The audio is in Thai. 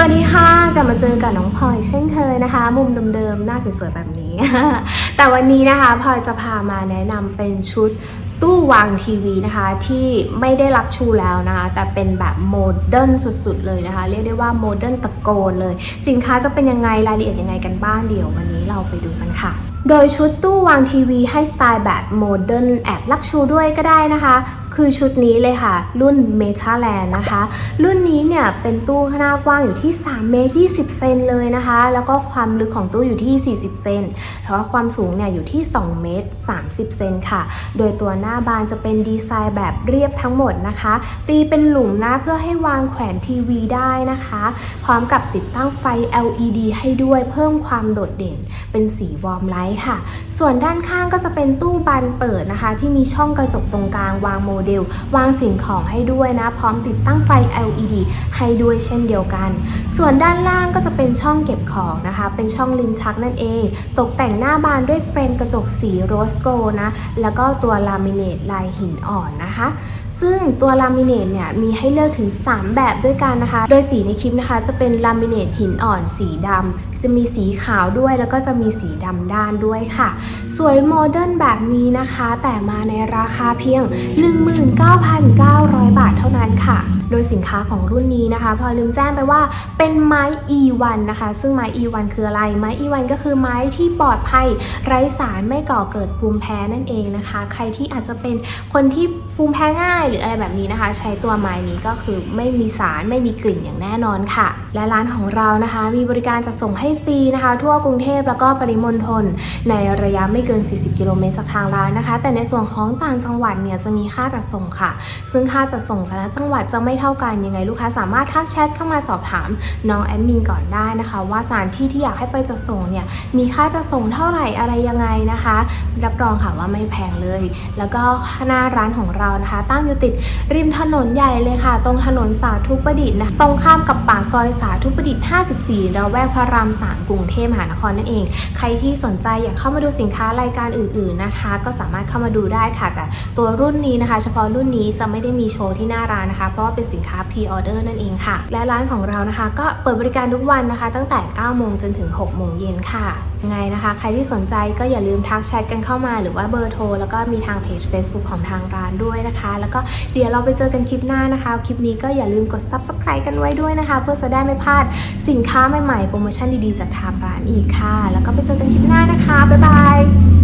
สวัสดีค่ะ กลับมาเจอกับน้องพลอยเช่นเคยนะคะ มุมเดิมๆ หน้าสวยๆ แบบนี้ แต่วันนี้นะคะพลอยจะพามาแนะนำเป็นชุดตู้วางทีวีนะคะที่ไม่ได้รักชูแล้วนะคะ แต่เป็นแบบโมเดิร์นสุดๆ เลยนะคะ เรียกได้ว่าโมเดิร์นตะโกนเลย สินค้าจะเป็นยังไงรายละเอียดยังไงกันบ้างเดี๋ยววันนี้เราไปดูกันค่ะโดยชุดตู้วางทีวีให้สไตล์แบบโมเดิร์นแอบลักชูด้วยก็ได้นะคะ คือชุดนี้เลยค่ะ รุ่น m e t a l a n d นะคะ รุ่นนี้เนี่ยเป็นตู้หน้ากว้างอยู่ที่ 3 เมตร 20 เซนเลยนะคะ แล้วก็ความลึกของตู้อยู่ที่ 40 เซนเพราะว่าความสูงเนี่ยอยู่ที่ 2 เมตร 30 เซนค่ะ โดยตัวหน้าบานจะเป็นดีไซน์แบบเรียบทั้งหมดนะคะ ตีเป็นหลุมนะเพื่อให้วางแขวนทีวีได้นะคะ พร้อมกับติดตั้งไฟ LED ให้ด้วยเพิ่มความโดดเด่น เป็นสีวอร์มไลท์ค่ะ ส่วนด้านข้างก็จะเป็นตู้บานเปิดนะคะ ที่มีช่องกระจกตรงกลางวางโมเดล วางสิ่งของให้ด้วยนะ พร้อมติดตั้งไฟ LED ให้ด้วยเช่นเดียวกัน ส่วนด้านล่างก็จะเป็นช่องเก็บของนะคะ เป็นช่องลิ้นชักนั่นเอง ตกแต่งหน้าบานด้วยเฟรมกระจกสีโรสโกนะ แล้วก็ตัวลามิเนตลายหินอ่อนนะคะซึ่งตัวลามิเนตเนี่ยมีให้เลือกถึง 3 แบบด้วยกันนะคะ โดยสีในคลิปนะคะจะเป็นลามิเนตหินอ่อนสีดำจะมีสีขาวด้วยแล้วก็จะมีสีดำด้านด้วยค่ะ สวยโมเดิร์นแบบนี้นะคะ แต่มาในราคาเพียง 19,900 บาทเท่านั้นค่ะโดยสินค้าของรุ่นนี้นะคะพอลืมแจ้งไปว่าเป็นไม้ E1 นะคะ ซึ่งไม้ E1 คืออะไร ไม้ E1 ก็คือไม้ที่ปลอดภัย ไร้สารไม่ก่อเกิดภูมิแพ้นั่นเองนะคะ ใครที่อาจจะเป็นคนที่ภูมิแพ้ง่ายหรืออะไรแบบนี้นะคะ ใช้ตัวไม้นี้ก็คือไม่มีสารไม่มีกลิ่นอย่างแน่นอนค่ะ และร้านของเรานะคะ มีบริการจะส่งให้ฟรีนะคะ ทั่วกรุงเทพแล้วก็ปริมณฑลในระยะไม่เกิน 40 กิโลเมตรจากทางร้านนะคะ แต่ในส่วนของต่างจังหวัดเนี่ยจะมีค่าจัดส่งค่ะ ซึ่งค่าจัดส่งแต่ละจังหวัดจะไม่เท่ากันยังไงลูกค้าสามารถทักแชทเข้ามาสอบถามน้องแอดมินก่อนได้นะคะ ว่าสถานที่ที่อยากให้ไปจัดส่งเนี่ยมีค่าจัดส่งเท่าไหร่อะไรยังไงนะคะ รับรองค่ะว่าไม่แพงเลย แล้วก็หน้าร้านของเรานะคะ ตั้งอยู่ติดริมถนนใหญ่เลยค่ะ ตรงถนนสาธุประดิษฐ์นะตรงข้ามกับปากซอยสาธุประดิษฐ์ 54ระแวกพระรามสามกรุงเทพมหานครนั่นเอง ใครที่สนใจอยากเข้ามาดูสินค้ารายการอื่น ๆนะคะ ก็สามารถเข้ามาดูได้ค่ะแต่ตัวรุ่นนี้นะคะ เฉพาะรุ่นนี้จะไม่ได้มีโชว์ที่หน้าร้านนะคะ เพราะว่าเป็นสินค้าพรีออเดอร์นั่นเองค่ะ และร้านของเรานะคะ ก็เปิดบริการทุกวันนะคะ ตั้งแต่ 9 โมงจนถึง 6 โมงเย็นค่ะงไงนะคะ ใครที่สนใจก็อย่าลืมทักแชทกันเข้ามาหรือว่าเบอร์โทร แล้วก็มีทางเพจ Facebook ของทางร้านด้วยนะคะ แล้วก็เดี๋ยวเราไปเจอกันคลิปหน้านะคะ คลิปนี้ก็อย่าลืมกด Subscribe กันไว้ด้วยนะคะ เพื่อจะได้ไม่พลาดสินค้าใหม่ๆ โปรโมชั่นดีๆ จากทางร้านอีกค่ะ แล้วก็ไปเจอกันคลิปหน้านะคะ บ๊ายบาย